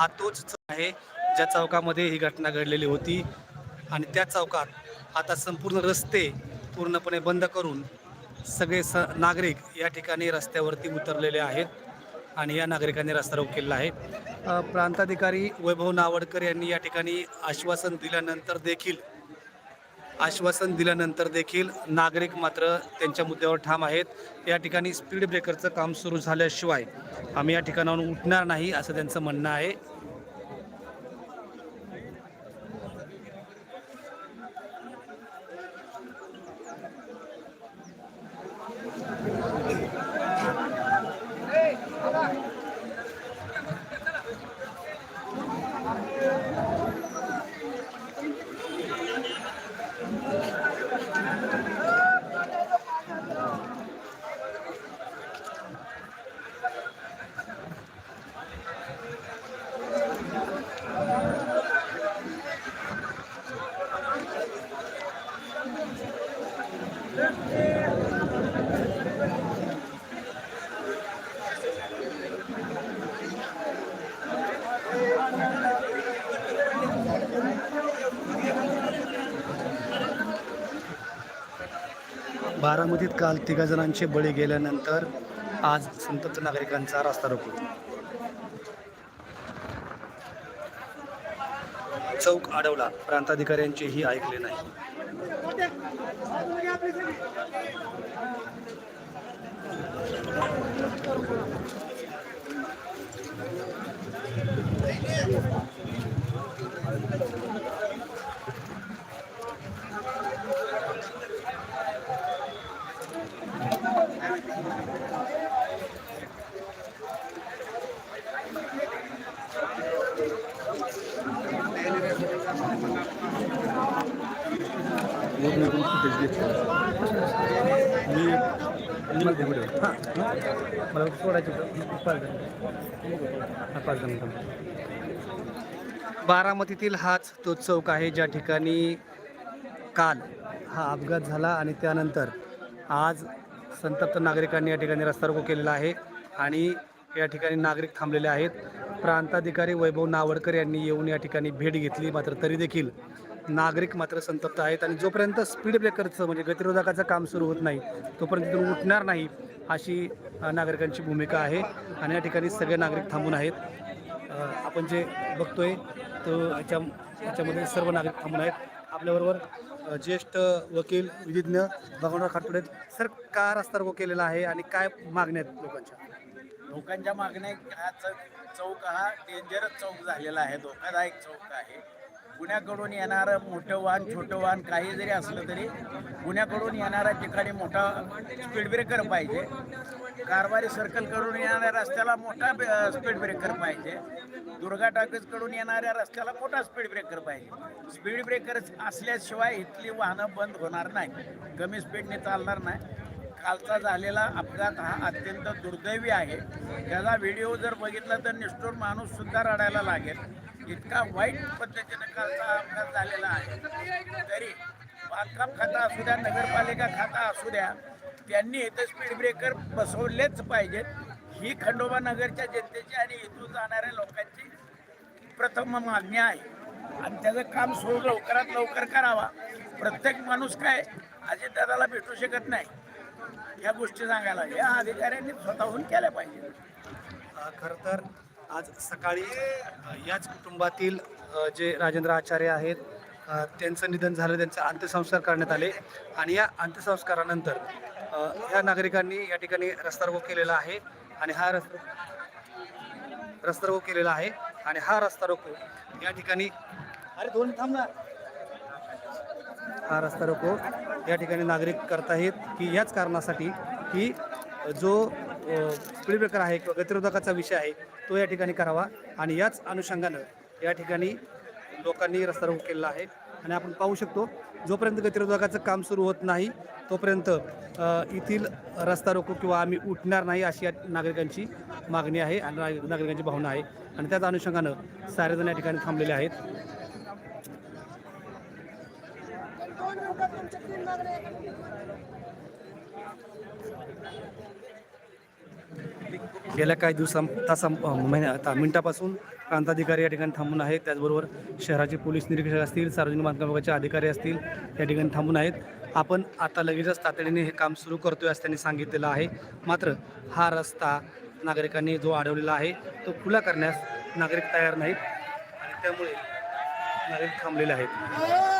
हा तोच चौक आहे ज्या चौकामध्ये ही घटना घडलेली होती. आणि त्या चौकात आता संपूर्ण रस्ते पूर्णपणे बंद करून सगळे स नागरिक या ठिकाणी रस्त्यावरती उतरलेले आहेत आणि या नागरिकांनी रस्ता रोक केलेला आहे. प्रांताधिकारी वैभव नावडकर यांनी या ठिकाणी आश्वासन दिल्यानंतर देखील आश्वासन दिल्यानंतर देखील नागरिक मात्र त्यांच्या मुद्द्यावर ठाम आहेत. या ठिकाणी स्पीड ब्रेकरचं काम सुरू झाल्याशिवाय आम्ही या ठिकाणाहून उठणार नाही असं त्यांचं म्हणणं आहे. बारामतीत काल तिघा जणांचे बळी गेल्यानंतर आज संतप्त नागरिकांचा रास्ता रोको चौक अडवला. प्रांताधिकाऱ्यांचेही ऐकले नाही. मला बारामतीतील हाच तो चौक आहे ज्या ठिकाणी काल हा अपघात झाला आणि त्यानंतर आज संतप्त नागरिकांनी या ठिकाणी रस्ता रोको केलेला आहे आणि या ठिकाणी नागरिक थांबलेले आहेत. प्रांताधिकारी वैभव नावडकर यांनी येऊन या ठिकाणी भेट घेतली. मात्र तरी देखील नागरिक मात्र संतप्त आहेत आणि जोपर्यंत स्पीड ब्रेकरचं म्हणजे गतिरोधकाचं काम सुरू होत नाही तोपर्यंत तिथून उठणार नाही अशी नागरिकांची भूमिका आहे आणि या ठिकाणी सगळे नागरिक थांबून आहेत. आपण जे बघतोय तो याच्या याच्यामध्ये सर्व नागरिक थांबून आहेत. आपल्याबरोबर ज्येष्ठ वकील विधिज्ञ भगवानराव खाटपुडे सर का रस्ता रोको केलेला आहे आणि काय मागण्या आहेत लोकांच्या? लोकांच्या मागण्या चौक हा डेंजरस चौक झालेला आहे धोकादायक चौक आहे. पुण्याकडून येणारं मोठं वाहन छोटं वाहन काही जरी असलं तरी पुण्याकडून येणाऱ्या ठिकाणी मोठा स्पीड ब्रेकर पाहिजे. कारवारी सर्कलकडून येणाऱ्या रस्त्याला मोठा स्पीड ब्रेकर पाहिजे. दुर्गा टाकीजकडून येणाऱ्या रस्त्याला मोठा स्पीड ब्रेकर पाहिजे. स्पीड ब्रेकर असल्याशिवाय इथली वाहनं बंद होणार नाही. कमी स्पीडने चालणार नाही. कालचा झालेला अपघात हा अत्यंत दुर्दैवी आहे. त्याचा व्हिडिओ जर बघितला तर निष्ठूर माणूस सुद्धा रडायला लागेल. इतका वाईट पद्धतीने कालचा अपघात झालेला आहे. तरी बांधकाम खाता असू द्या नगरपालिका खाता असू द्या त्यांनी इथं स्पीड ब्रेकर बसवलेच पाहिजेत. ही खंडोबा नगरच्या जनतेची आणि इथून जाणाऱ्या लोकांची प्रथम मागणी आहे. आणि त्याचं काम सुरू लवकरात लवकर करावा. प्रत्येक माणूस काय अजितदादाला भेटू शकत नाही. या गोष्टी सांगायला या अधिकाऱ्यांनी स्वतःहून केल्या पाहिजे. अ, खरं तर आज सकाळी याच कुटुंबातील जे राजेंद्र आचार्य आहेत त्यांचं निधन झालं त्यांचे अंत्यसंस्कार करण्यात आले. आणि या अंत्यसंस्कारानंतर या नागरिकांनी या ठिकाणी रस्ता रोको केलेला आहे. आणि हा रस्ता रस्ता रोको केलेला आहे. आणि हा रस्ता रोको या ठिकाणी अरे दोन थांब ना. हा रस्ता रोको या ठिकाणी नागरिक करत आहेत की याच कारणासाठी की जो स्पीड आहे किंवा गतिरोधकाचा विषय आहे तो या ठिकाणी करावा. आणि याच अनुषंगानं या ठिकाणी लोकांनी रस्ता रोको केलेला आहे. आणि आपण पाहू शकतो जोपर्यंत गतिरोधकाचं काम सुरू होत नाही तोपर्यंत येथील रस्ता रोको किंवा आम्ही उठणार नाही अशी या नागरिकांची मागणी आहे आणि नागरिकांची भावना आहे. आणि त्याच अनुषंगानं सारेजण या ठिकाणी थांबलेले आहेत. गेल्या काही दिवसां तासा महिन्या ता- मिनिटापासून प्रांताधिकारी या ठिकाणी थांबून आहेत. त्याचबरोबर शहराचे पोलीस निरीक्षक असतील सार्वजनिक बांधकाम विभागाचे अधिकारी असतील या ठिकाणी थांबून आहेत. आपण आता लगेचच तातडीने हे काम सुरू करतोय असं त्यांनी सांगितलेलं आहे. मात्र हा रस्ता नागरिकांनी जो अडवलेला आहे तो खुला करण्यास नागरिक तयार नाहीत आणि त्यामुळे नागरिक थांबलेले आहेत.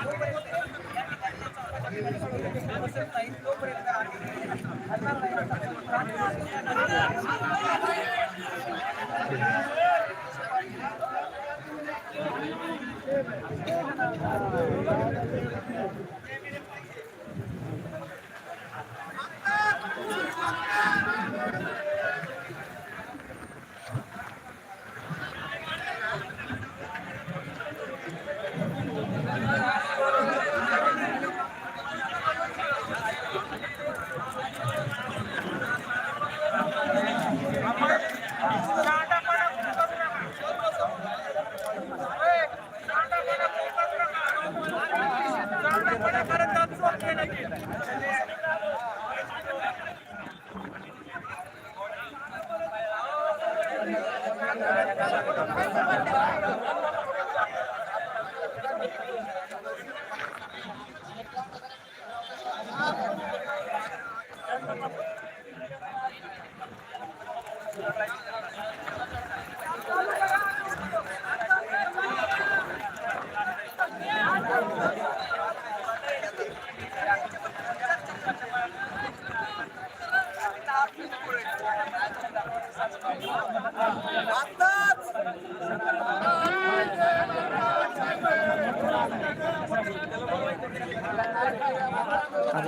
हा बोला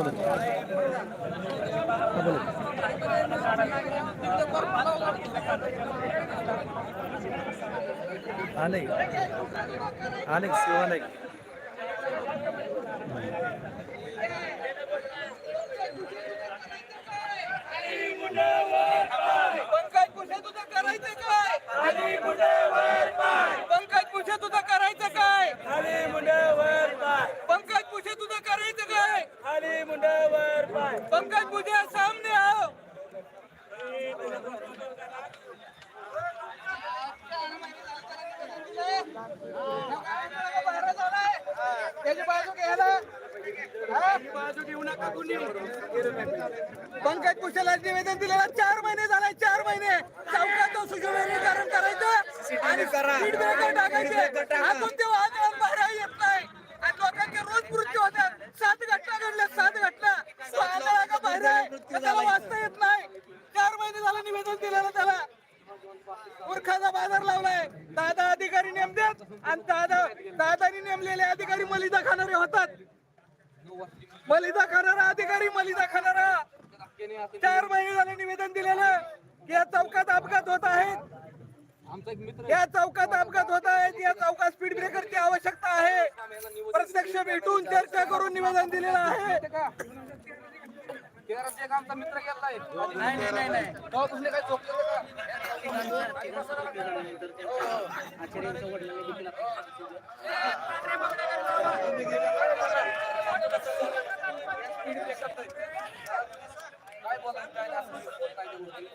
हा बोला आलंय. आलंय शिव आलंय पंकज पुढे तुझं करायचं काय पंकज पुढे तुझं करायचं काय पंकज पुढे तुझं करायचं काय पंकज पुढे सामने आओ त्याची बाजू घ्यायला हा? पंकज कुशला निवेदन दिलेलं चार महिने झाले चार महिने. चौकात तो सुशोभीकरण करायचं आणि टाकायचे. ते वाहन बाहेर येत नाही आणि लोकांचे रोज मृत्यू होतात सात घटना घडल्या सात घटना तो आंधळा का बाहेर आहे तर त्याला वाचता येत नाही. चार महिने झालं निवेदन दिलेलं त्याला. मूर्खाचा बाजार लावलाय. दादा अधिकारी नेमतात आणि दादा दादानी नेमलेले अधिकारी मलिदा खाणारे होतात. मलिदा खाणारा अधिकारी मलिदा खाणारा चार महिने झाले निवेदन दिलेलं. या चौकात अपघात होत आहेत. या चौकात अपघात होत आहेत. या चौकात स्पीड ब्रेकरची आवश्यकता आहे. प्रत्यक्ष भेटून चर्चा करून निवेदन दिलेलं आहे. नाही नाही नाही नाही तेव्हा पुढले काय चोकलेलं का? काय बोलायचं काय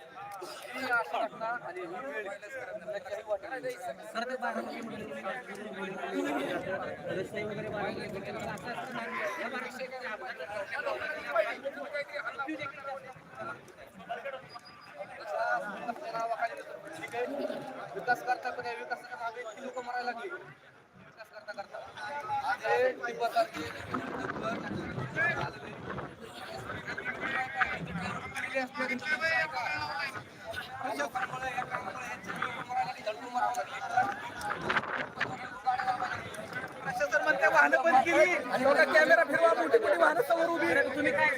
विकास करता पण या विकासाच्या मागे इतकी लोक मरायला लागली. विकास करता करता. आज असणारे प्रशासन म्हणते वाहनं बंद केली. आणि बघा कॅमेरा फिरवा मोठी मोठी वाहनं समोर उभी. आहेत. तुम्ही काय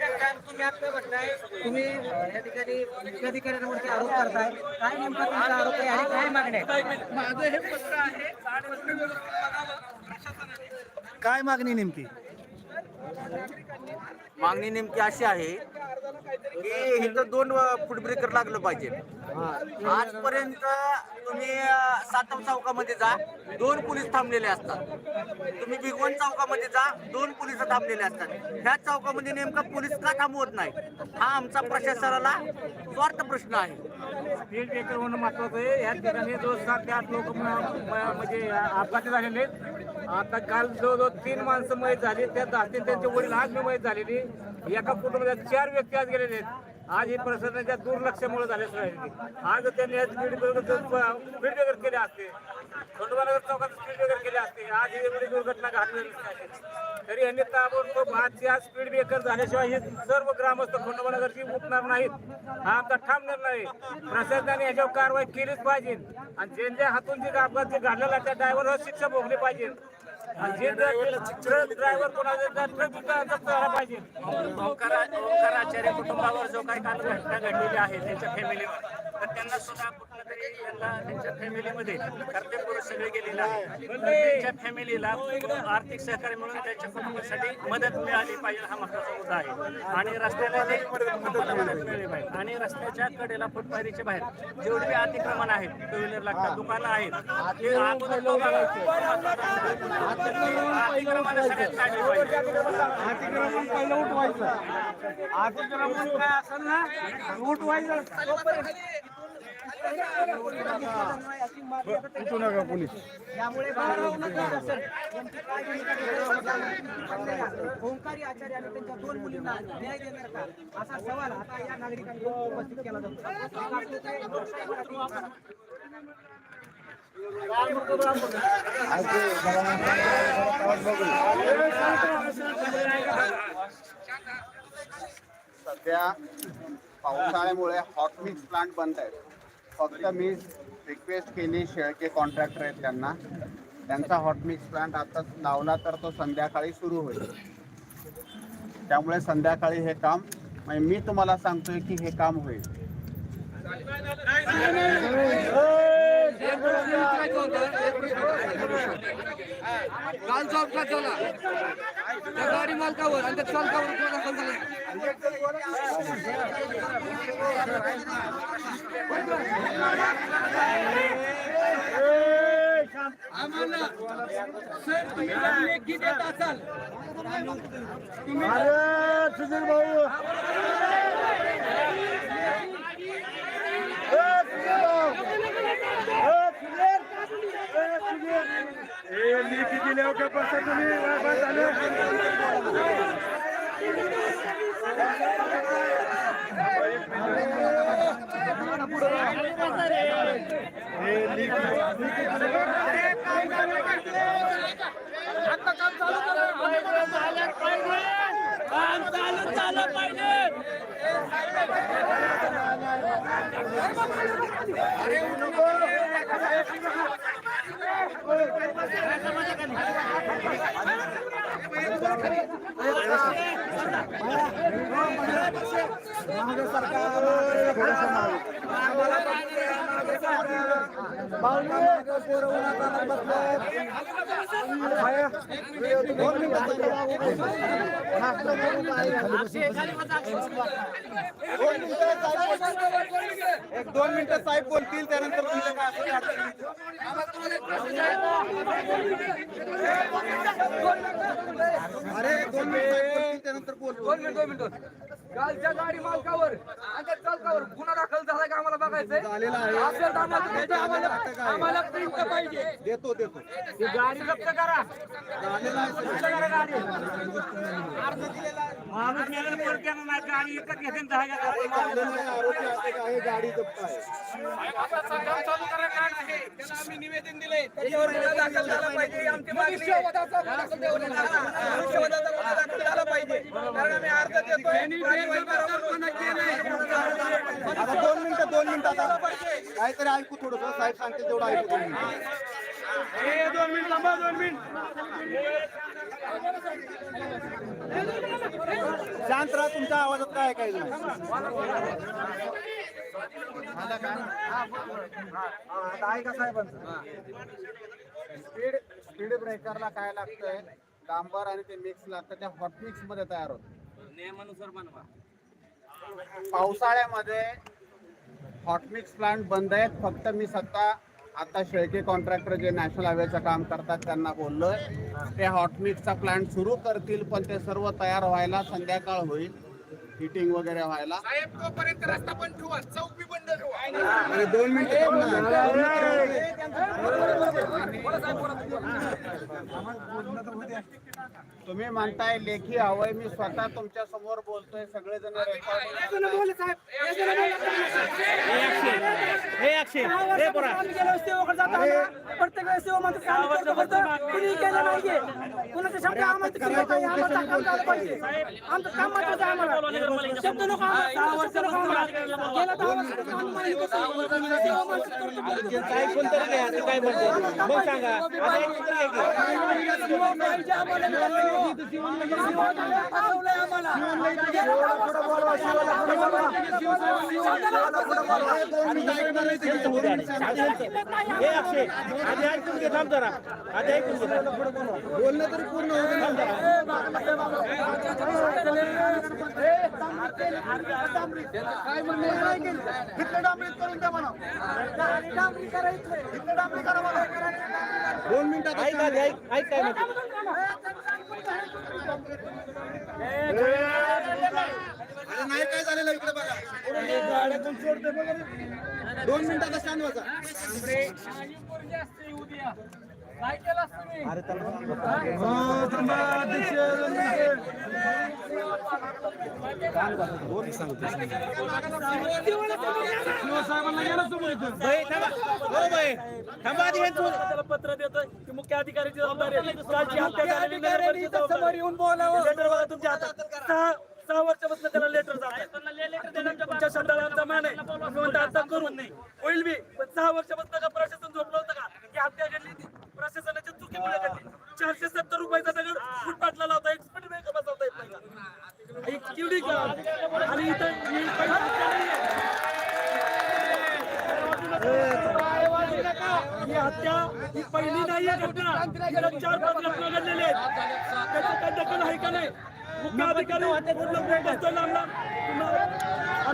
तुम्ही आता बघताय तुम्ही या ठिकाणी मुख्याधिकाऱ्यांवरती आरोप करताय. काय नेमका तुमचा आरोप आहे आणि काय मागण्या आहेत? माझं हे पत्र आहे. पत्र बघावं. प्रशासनाने काय मागणी नेमकी? मागणी नेमकी अशी आहे की इथं दोन फूट ब्रेकर लागलं पाहिजे. आजपर्यंत तुम्ही सातव चौकामध्ये जा दोन पोलीस थांबलेले असतात. तुम्ही भिगवण चौकामध्ये जा दोन पोलीस थांबलेले असतात. ह्या चौकामध्ये नेमका पोलीस का थांबवत नाही? हा आमचा प्रशासनाला स्वार्थ प्रश्न आहे. स्पीड ब्रेकर होणं महत्वाचं आहे. या ठिकाणी जो सात ते आठ लोक म्हणजे अपघाती झालेले आहेत आता काल जवळजवळ तीन माणसं मयत झाली त्या दहा त्यांचे वडील आज मी मयत झालेली. एका कुटुंबात चार व्यक्ती आज गेलेले आहेत. आज ही प्रशासनाच्या दुर्लक्षामुळे झालेच राहिली आज त्यांनी स्पीड ब्रेकर स्पीड ब्रेकर केले असते. खंडोबानगर चौकात स्पीड ब्रेकर केले असते. आज ही एवढी दुर्घटना घातलेली तरी यांनी ताबडतोब आजची आज स्पीड ब्रेकर झाल्याशिवाय हे सर्व ग्रामस्थ खंडोबानगरची उठणार नाहीत. हा आमचा ठाम निर्णय आहे. प्रशासनाने याच्यावर कारवाई केलीच पाहिजे. आणि ज्यांच्या हातून जे अपघात जे घडलेला त्या ड्रायव्हरवर शिक्षा भोगली पाहिजे. ड्रायव्हर पाहिजे. ओंकार आचार्य कुटुंबावर जो काही काल घटना घडलेली आहे त्यांच्या फॅमिलीवर तर त्यांना सुद्धा कुठलं तरी त्यांना त्यांच्या फॅमिलीमध्ये कर्तव्यपूर्व सगळे गेलेले आहे त्यांच्या फॅमिलीला आर्थिक सहकार्य म्हणून त्यांच्या कुटुंबासाठी मदत मिळाली पाहिजे हा महत्त्वाचा मुद्दा आहे. आणि रस्त्याला मदत मिळाली पाहिजे. आणि रस्त्याच्या कडेला फुटपाथीच्या बाहेर जेवढे बी अतिक्रमण आहेत टू व्हीलर लागतात दुकानं आहेत ते अगोदर अतिक्रमण सगळ्यात काढली पाहिजे त्यामुळे ओंकारी आचार्य आणि त्यांच्या दोन मुलींना न्याय देणार का? असा सवाल आता या नागरिकांनी उपस्थित केला जातो. सध्या पावसाळ्यामुळे हॉट मिक्स प्लांट बंद आहेत. फक्त मी रिक्वेस्ट केली शेळके कॉन्ट्रॅक्टर आहेत त्यांना. त्यांचा हॉट मिक्स प्लांट आता लावला तर तो संध्याकाळी सुरू होईल. त्यामुळे संध्याकाळी हे काम म्हणजे मी तुम्हाला सांगतोय की हे काम होईल. कालचा अपघात झाला त्या गाडी मालकावर आणि त्या चालकावर दाखल झाला आम्हाला सर तुम्ही लेखी देत असाल तुम्ही भाऊ. आता काम चालू करा. काम चालू झालं पाहिजे. Terima kasih. एक दोन मिनिटं साहेब बोलतील त्यानंतर तुमचं काय असेल अडचण अरे दोन मिनिटं त्यानंतर बोल. दोन मिनिट दोन मिनिट. कालच्या गाडी मालकावर आणि त्या चालकावर गुन्हा दाखल झाला का आम्हाला बघायचंय? झालेला आहे. असेल तर आम्हाला देतो, आम्हाला आम्हाला प्रिंट पाहिजे. देतो देतो. ही गाडी जप्त करा. झालेला आहे. जप्त करा गाडी. माणूस गेलेला परत येणार नाही गाडी एकच घेते दहा. झालेला आहे, आरोपी आहे गाडी जप्त आहे आता काम चालू करा काय आहे. त्याला आम्ही निवेदन दिले त्याच्यावर गुन्हा दाखल झाला पाहिजे. आमची दाखल द्यावा लागला. मनुष्यवधाचा गुन्हा दाखल झाला पाहिजे कारण आम्ही अर्ज देतोय कार्यवाही करावं म्हणून. आता दोन मिनिटं दोन मिनिटं आता काहीतरी ऐकू थोडंसं साहेब सांगतील तेवढं ऐकू दोन मिनिटं. दोन मिनिट थांबा दोन मिनिट शांत राहा तुमच्या आवाजात काय ऐकायचं ऐका साहेबांचं स्पीड स्पीड ब्रेकरला काय लागतंय? डांबर आणि ते मिक्स लागतं त्या हॉट मिक्समध्ये तयार होत. नियमानुसार बनवा. पावसाळ्यामध्ये हॉटमिक्स प्लांट बंद आहेत. फक्त मी स्वतः आता शेळके कॉन्ट्रॅक्टर जे नॅशनल हायवेचं काम करतात त्यांना बोललोय. ते हॉटमिक्सचा प्लांट सुरू करतील पण ते सर्व तयार व्हायला संध्याकाळ होईल. हिटिंग वगैरे व्हायला साहेब तोपर्यंत रस्ता पण ठेवा चौक बी बंद ठेवा अरे दोन तुम्ही म्हणताय लेखी हवंय मी स्वतः तुमच्यासमोर बोलतोय सगळेजण रेकॉर्ड प्रत्येक वेळेस म्हणतात शब्द आम्हाला नको नको आम्हाला गेला दहा वर्ष आम्हाला हे पाहिजे आम्हाला गेला दहा वर्ष बोलणं तरी पूर्ण होतं काय इथलं डांबरीत करून द्या म्हणा डांबरी इथलं डांबरी करा दोन मिनिटात ऐका ऐक ऐक काय अरे नाही काय झालेलं इकडे बघा गाड्यातून सोडते बघा दोन मिनिटाचा शांत बसा पत्र देतोय की मुख्य अधिकाऱ्याची जबाबदारी आहे. कालची हत्या झालेली लेटर बघा तुमच्या हातात सहा सहा वर्षापासून त्याला लेटर जात तुमच्या शब्दाला आमचा मान आहे म्हणतो आता करू नाही होईल बी पण सहा वर्षापासून का प्रशासन झोपलं होतं का की हत्या घडली ती प्रशासनाच्या चुकीमुळे घडली चारशे सत्तर रुपयाचा दगड फुटपाथला लावता. एक स्पीड ब्रेकर बसवता येत नाही. का? एक का? आणि इथं ही हत्या ही पहिली नाही घटना. चार पाच घटना घडलेल्या आहेत. त्याचं काय दखल आहे का नाही? मुख्य अधिकारी पूर्ण बसतो लांब लांब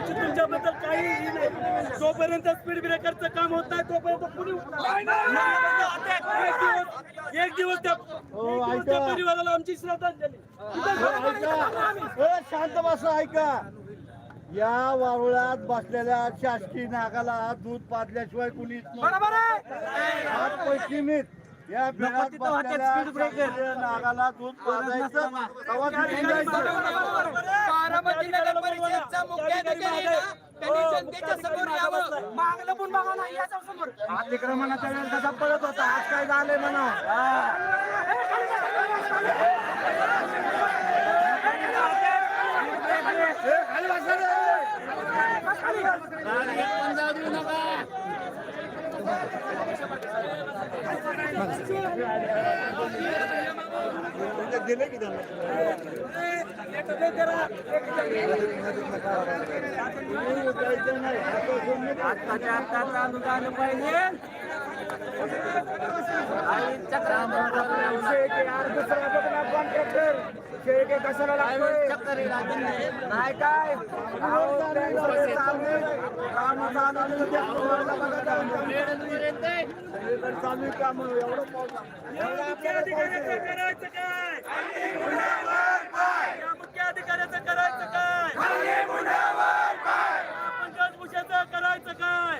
आमची तुमच्याबद्दल काही ही नाही. जोपर्यंत स्पीड ब्रेकरचं काम होत नाही तोपर्यंत कुणी उठणार नाही. एक दिवस एक दिवस त्या परिवाराला आमची श्रद्धांजली. शांत बसा ऐका. या वारुळात बसलेल्या शासकीय नागाला दूध पाजल्याशिवाय कुणीच पैकी नाहीत या बिळात बसलेल्या शासकीय नागाला दूध पाजायचं तेव्हा तुम्ही जायचं. बारामती नगर परिषदचा मुख्याधिकारी ना, त्यांनी जनतेच्या समोर यावं मागलं पण बघा ना याच्या समोर अतिक्रमणाच्या वेळेस कसा पडत होता आज काय झालंय म्हणा दिले की त्यांना आत्ताच्या आत्ता चालू झालं पाहिजे. कशाला नाही काय चालू. कामं. एवढं. करायचं काय मुख्य अधिकाऱ्याचं करायचं काय भूषाचं करायचं काय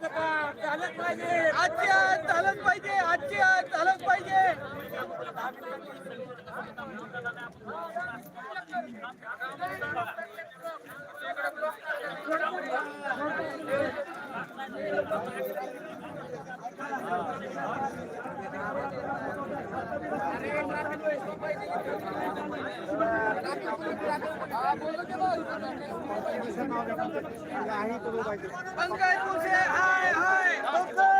आजची आज चालत पाहिजे आजची चालत पाहिजे Thank you. पंकज हाय हाय पंकज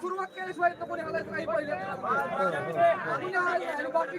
सुरुवात केल्याशिवाय कोणी हालायचं काही पाहिजे बाकी